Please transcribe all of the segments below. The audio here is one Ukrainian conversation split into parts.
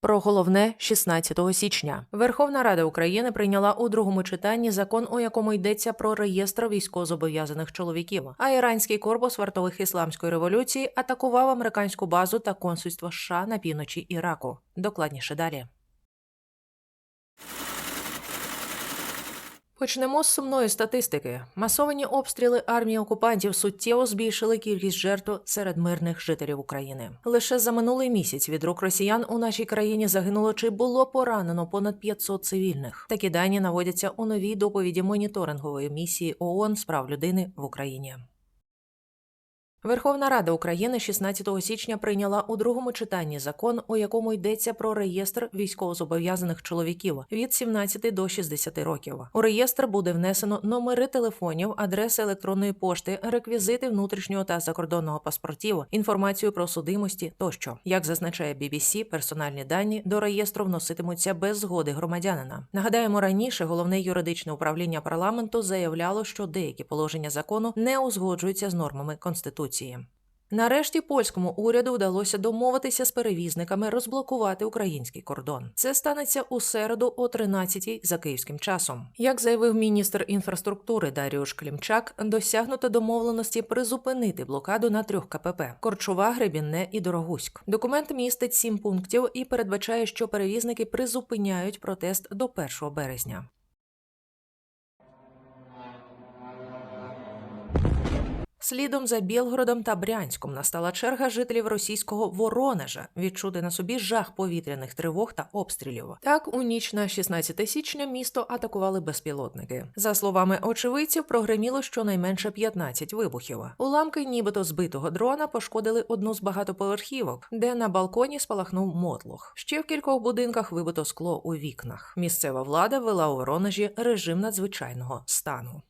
Про головне 16 січня Верховна Рада України прийняла у другому читанні закон, у якому йдеться про реєстр військовозобов'язаних чоловіків. А іранський корпус вартових ісламської революції атакував американську базу та консульство США на півночі Іраку. Докладніше далі. Почнемо з сумної статистики. Масовані обстріли армії окупантів суттєво збільшили кількість жертв серед мирних жителів України. Лише за минулий місяць від рук росіян у нашій країні загинуло чи було поранено понад 500 цивільних. Такі дані наводяться у новій доповіді моніторингової місії ООН з прав людини в Україні. Верховна Рада України 16 січня прийняла у другому читанні закон, у якому йдеться про реєстр військовозобов'язаних чоловіків від 17 до 60 років. У реєстр буде внесено номери телефонів, адреси електронної пошти, реквізити внутрішнього та закордонного паспортів, інформацію про судимості тощо. Як зазначає BBC, персональні дані до реєстру вноситимуться без згоди громадянина. Нагадаємо, раніше головне юридичне управління парламенту заявляло, що деякі положення закону не узгоджуються з нормами конституції. Нарешті польському уряду вдалося домовитися з перевізниками розблокувати український кордон. Це станеться у середу о 13-й за київським часом. Як заявив міністр інфраструктури Даріуш Клімчак, досягнуто домовленості призупинити блокаду на трьох КПП: Корчова, Гребінне і Дорогуськ. Документ містить сім пунктів і передбачає, що перевізники призупиняють протест до 1 березня. Слідом за Білгородом та Брянськом настала черга жителів російського Воронежа відчути на собі жах повітряних тривог та обстрілів. Так, у ніч на 16 січня місто атакували безпілотники. За словами очевидців, прогреміло щонайменше 15 вибухів. Уламки, нібито збитого дрона, пошкодили одну з багатоповерхівок, де на балконі спалахнув мотлох. Ще в кількох будинках вибито скло у вікнах. Місцева влада ввела у Воронежі режим надзвичайного стану.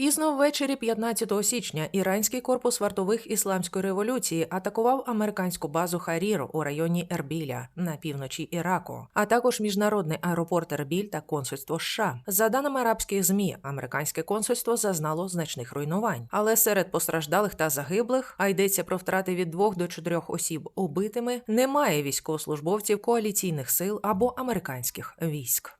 Пізно ввечері 15 січня іранський корпус вартових ісламської революції атакував американську базу Харір у районі Ербіля на півночі Іраку, а також міжнародний аеропорт Ербіль та консульство США. За даними арабських змі, американське консульство зазнало значних руйнувань, але серед постраждалих та загиблих, а йдеться про втрати від двох до чотирьох осіб убитими, немає військовослужбовців коаліційних сил або американських військ.